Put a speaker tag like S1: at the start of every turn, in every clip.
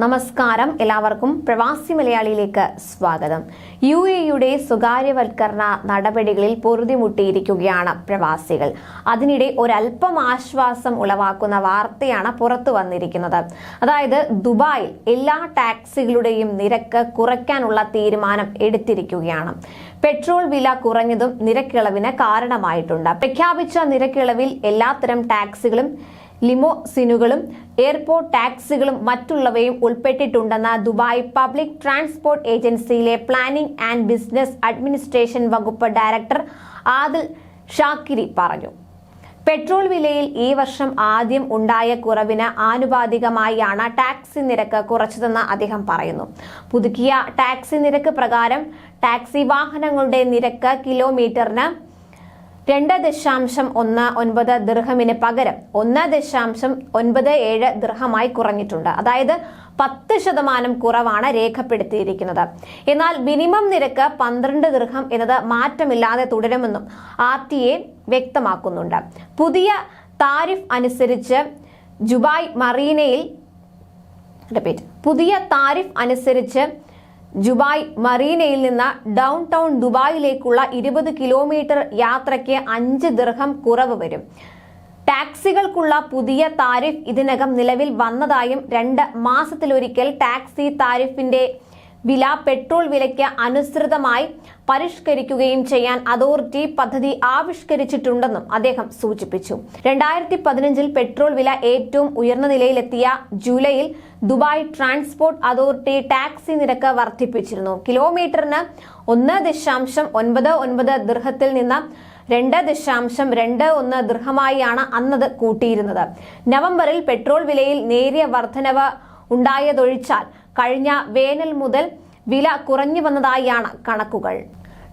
S1: നമസ്കാരം. എല്ലാവർക്കും പ്രവാസി മലയാളിയിലേക്ക് സ്വാഗതം. യു എയുടെ സ്വകാര്യവൽക്കരണ നടപടികളിൽ പൊറുതിമുട്ടിയിരിക്കുകയാണ് പ്രവാസികൾ. അതിനിടെ ഒരല്പം ആശ്വാസം ഉളവാക്കുന്ന വാർത്തയാണ് പുറത്തു വന്നിരിക്കുന്നത്. അതായത് ദുബായിൽ എല്ലാ ടാക്സികളുടെയും നിരക്ക് കുറയ്ക്കാനുള്ള തീരുമാനം എടുത്തിരിക്കുകയാണ്. പെട്രോൾ വില കുറഞ്ഞതും നിരക്കിളവിന് കാരണമായിട്ടുണ്ട്. പ്രഖ്യാപിച്ച നിരക്കിളവിൽ എല്ലാത്തരം ടാക്സികളും ലിമോസിനുകളും എയർപോർട്ട് ടാക്സികളും മറ്റുള്ളവയും ഉൾപ്പെട്ടിട്ടുണ്ടെന്ന് ദുബായ് പബ്ലിക് ട്രാൻസ്പോർട്ട് ഏജൻസിയിലെ പ്ലാനിംഗ് ആൻഡ് ബിസിനസ് അഡ്മിനിസ്ട്രേഷൻ വകുപ്പ് ഡയറക്ടർ ആദിൽ ഷാക്കിരി പറഞ്ഞു. പെട്രോൾ വിലയിൽ ഈ വർഷം ആദ്യം ഉണ്ടായ കുറവിന് ആനുപാതികമായാണ് ടാക്സി നിരക്ക് കുറച്ചതെന്ന് അദ്ദേഹം പറയുന്നു. പുതുക്കിയ ടാക്സി നിരക്ക് പ്രകാരം ടാക്സി വാഹനങ്ങളുടെ നിരക്ക് കിലോമീറ്ററിന് രണ്ട് ദശാംശം ഒന്ന് ഒൻപത് ദൃഹമിന് പകരം ഒന്ന് ദശാംശം ഒൻപത് ഏഴ് ദൃഹമായി കുറഞ്ഞിട്ടുണ്ട്. അതായത് പത്ത് ശതമാനം കുറവാണ് രേഖപ്പെടുത്തിയിരിക്കുന്നത്. എന്നാൽ മിനിമം നിരക്ക് പന്ത്രണ്ട് ദൃഹം എന്നത് മാറ്റമില്ലാതെ തുടരുമെന്നും ആർ ടി എ വ്യക്തമാക്കുന്നുണ്ട്. പുതിയ താരിഫ് അനുസരിച്ച് ജുബായ് മറീനയിൽ റിപ്പീറ്റ് പുതിയ താരിഫ് അനുസരിച്ച് ജുബായ് മറീനയിൽ നിന്ന് ഡൗൺ ടൗൺ ദുബായിലേക്കുള്ള ഇരുപത് കിലോമീറ്റർ യാത്രയ്ക്ക് അഞ്ച് ദീർഘം കുറവ് വരും. ടാക്സികൾക്കുള്ള പുതിയ താരിഫ് ഇതിനകം നിലവിൽ വന്നതായും രണ്ട് മാസത്തിലൊരിക്കൽ ടാക്സി താരിഫിന്റെ വില പെട്രോൾ വിലയ്ക്ക് അനുസൃതമായി പരിഷ്കരിക്കുകയും ചെയ്യാൻ അതോറിറ്റി പദ്ധതി ആവിഷ്കരിച്ചിട്ടുണ്ടെന്നും അദ്ദേഹം സൂചിപ്പിച്ചു. രണ്ടായിരത്തി പതിനഞ്ചിൽ പെട്രോൾ വില ഏറ്റവും ഉയർന്ന നിലയിലെത്തിയ ജൂലൈയിൽ ദുബായ് ട്രാൻസ്പോർട്ട് അതോറിറ്റി ടാക്സി നിരക്ക് വർദ്ധിപ്പിച്ചിരുന്നു. കിലോമീറ്ററിന് ഒന്ന് ദശാംശം ഒൻപത് ഒൻപത് ദൃഹത്തിൽ നിന്ന് രണ്ട് ദശാംശം രണ്ട് ഒന്ന് ദൃഹമായാണ് അന്നത് കൂട്ടിയിരുന്നത്. നവംബറിൽ പെട്രോൾ വിലയിൽ നേരിയ വർധനവ് ഉണ്ടായതൊഴിച്ചാൽ കഴിഞ്ഞ വേനൽ മുതൽ വില കുറഞ്ഞു വന്നതായാണ് കണക്കുകൾ.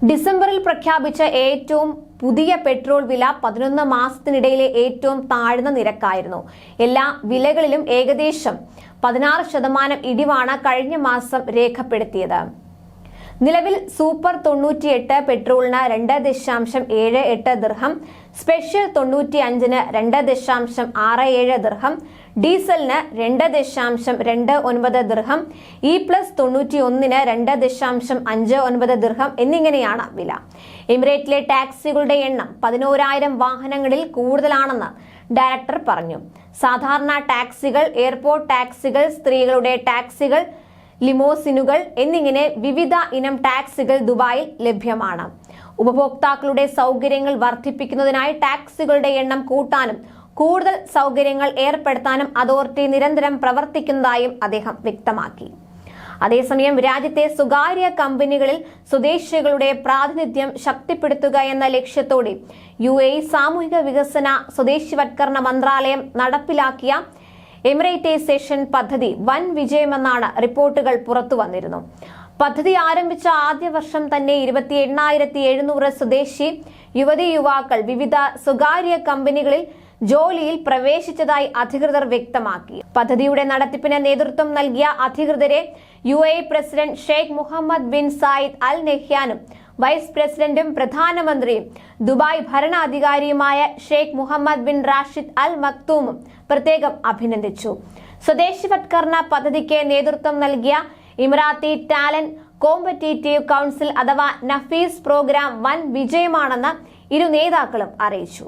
S1: ഡിസംബറിൽ പ്രഖ്യാപിച്ച ഏറ്റവും പുതിയ പെട്രോൾ വില പതിനൊന്ന് മാസത്തിനിടയിലെ ഏറ്റവും താഴ്ന്ന നിരക്കായിരുന്നു. എല്ലാ വിലകളിലും ഏകദേശം പതിനാറ് ശതമാനം ഇടിവാണ് കഴിഞ്ഞ മാസം രേഖപ്പെടുത്തിയത്. നിലവിൽ സൂപ്പർ തൊണ്ണൂറ്റിയെട്ട് പെട്രോളിന് രണ്ട് ദശാംശം ഏഴ് എട്ട് ദീർഘം സ്പെഷ്യൽ തൊണ്ണൂറ്റി അഞ്ചിന് രണ്ട് ദശാംശം ആറ് ഏഴ് ദീർഘം ഡീസലിന് രണ്ട് ദശാംശം രണ്ട് ഒൻപത് ദീർഘം ഇ പ്ലസ് തൊണ്ണൂറ്റി ഒന്നിന് രണ്ട് ദശാംശം അഞ്ച് ഒൻപത് ദീർഘം എന്നിങ്ങനെയാണ് വില. എമിറേറ്റിലെ ടാക്സികളുടെ എണ്ണം പതിനോരായിരം വാഹനങ്ങളിൽ കൂടുതലാണെന്ന് ഡയറക്ടർ പറഞ്ഞു. സാധാരണ ടാക്സികൾ എയർപോർട്ട് ടാക്സികൾ സ്ത്രീകളുടെ ടാക്സികൾ ലിമോസിനുകൾ എന്നിങ്ങനെ വിവിധ ഇനം ടാക്സികൾ ദുബായിൽ ലഭ്യമാണ്. ഉപഭോക്താക്കളുടെ സൗകര്യങ്ങൾ വർദ്ധിപ്പിക്കുന്നതിനായി ടാക്സികളുടെ എണ്ണം കൂട്ടാനും കൂടുതൽ സൗകര്യങ്ങൾ ഏർപ്പെടുത്താനും അതോറിറ്റി നിരന്തരം പ്രവർത്തിക്കുന്നതായും അദ്ദേഹം വ്യക്തമാക്കി. അതേസമയം രാജ്യത്തെ സ്വകാര്യ കമ്പനികളിൽ സ്വദേശികളുടെ പ്രാതിനിധ്യം ശക്തിപ്പെടുത്തുക എന്ന ലക്ഷ്യത്തോടെ യു എ സാമൂഹിക വികസന സ്വദേശിവത്കരണ മന്ത്രാലയം നടപ്പിലാക്കിയ എമിറേറ്റൈസേഷൻ പദ്ധതി വൻ വിജയമെന്നാണ് റിപ്പോർട്ടുകൾ പുറത്തു വന്നിരുന്നു. പദ്ധതി ആരംഭിച്ച ആദ്യ വർഷം തന്നെ ഇരുപത്തി എണ്ണായിരത്തി എഴുന്നൂറ് സ്വദേശി യുവതി യുവാക്കൾ വിവിധ സ്വകാര്യ കമ്പനികളിൽ ജോലിയിൽ പ്രവേശിച്ചതായി അധികൃതർ വ്യക്തമാക്കി. പദ്ധതിയുടെ നടത്തിപ്പിന് നേതൃത്വം നൽകിയ അധികൃതരെ U A president Sheikh Mohammed bin Zayed Al നെഹ്യാനും vice പ്രസിഡന്റും പ്രധാനമന്ത്രിയും Dubai ഭരണാധികാരിയുമായ Sheikh Mohammed bin Rashid Al മക്തൂമും പ്രത്യേകം അഭിനന്ദിച്ചു. സ്വദേശിവത്കരണ പദ്ധതിക്ക് നേതൃത്വം നൽകിയ ഇമറാത്തി ടാലന്റ് കോമ്പറ്റേറ്റീവ് കൗൺസിൽ അഥവാ നഫീസ് പ്രോഗ്രാം വൻ വിജയമാണെന്ന് ഇരു നേതാക്കളും അറിയിച്ചു.